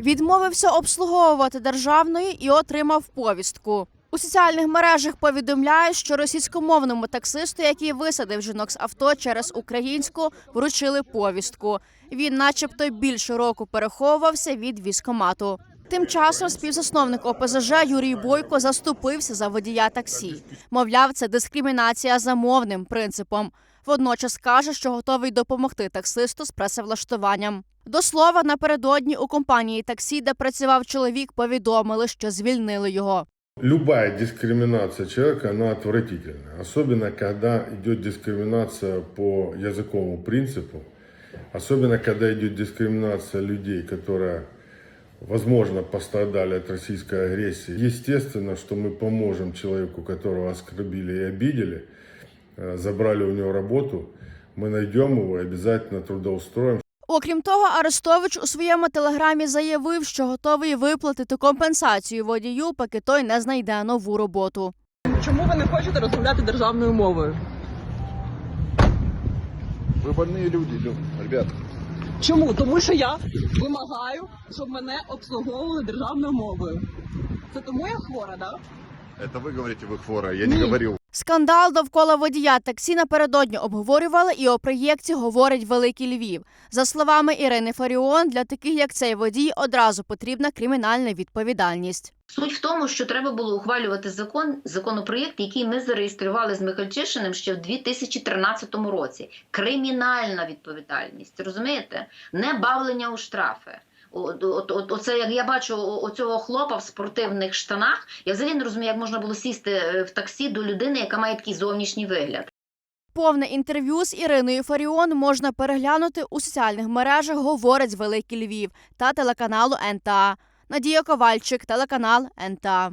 Відмовився обслуговувати державної і отримав повістку. У соціальних мережах повідомляють, що російськомовному таксисту, який висадив жінок з авто через українську, вручили повістку. Він, начебто, більше року переховувався від військомату. Тим часом співзасновник ОПЗЖ Юрій Бойко заступився за водія таксі. Мовляв, це дискримінація за мовним принципом. Водночас каже, що готовий допомогти таксисту з працевлаштуванням. До слова, напередодні у компанії таксі, де працював чоловік, повідомили, що звільнили його. Любая дискриминация человека, она отвратительна. Особенно, когда идет дискриминация по языковому принципу. Особенно, когда идет дискриминация людей, которые, возможно, пострадали от российской агрессии. Естественно, что мы поможем человеку, которого оскорбили и обидели, э, забрали у него работу. Мы найдем его и обязательно трудоустроим, Окрім того, Арестович у своєму телеграмі заявив, що готовий виплатити компенсацію водію, поки той не знайде нову роботу. Чому ви не хочете розмовляти державною мовою? Вы больные люди, Лё, ребят. Чому? Тому що я вимагаю, щоб мене обслуговували державною мовою. Це тому я хвора, так? Это вы говорите, вы хвора, я не Ні. говорил. Скандал довкола водія таксі напередодні обговорювали, і у проєкті говорить Великий Львів. За словами Ірини Фаріон, для таких як цей водій одразу потрібна кримінальна відповідальність. Суть в тому, що треба було ухвалювати закон, законопроєкт, який ми зареєстрували з Михальчишиним ще в 2013 році. Кримінальна відповідальність, розумієте? Не бавлення у штрафи. От, от, оце як я бачу оцього хлопа в спортивних штанах, я взагалі не розумію, як можна було сісти е, в таксі до людини, яка має такий зовнішній вигляд. Повне інтерв'ю з Іриною Фаріон можна переглянути у соціальних мережах Говорить Великий Львів та телеканалу НТА. Надія Ковальчик, телеканал НТА.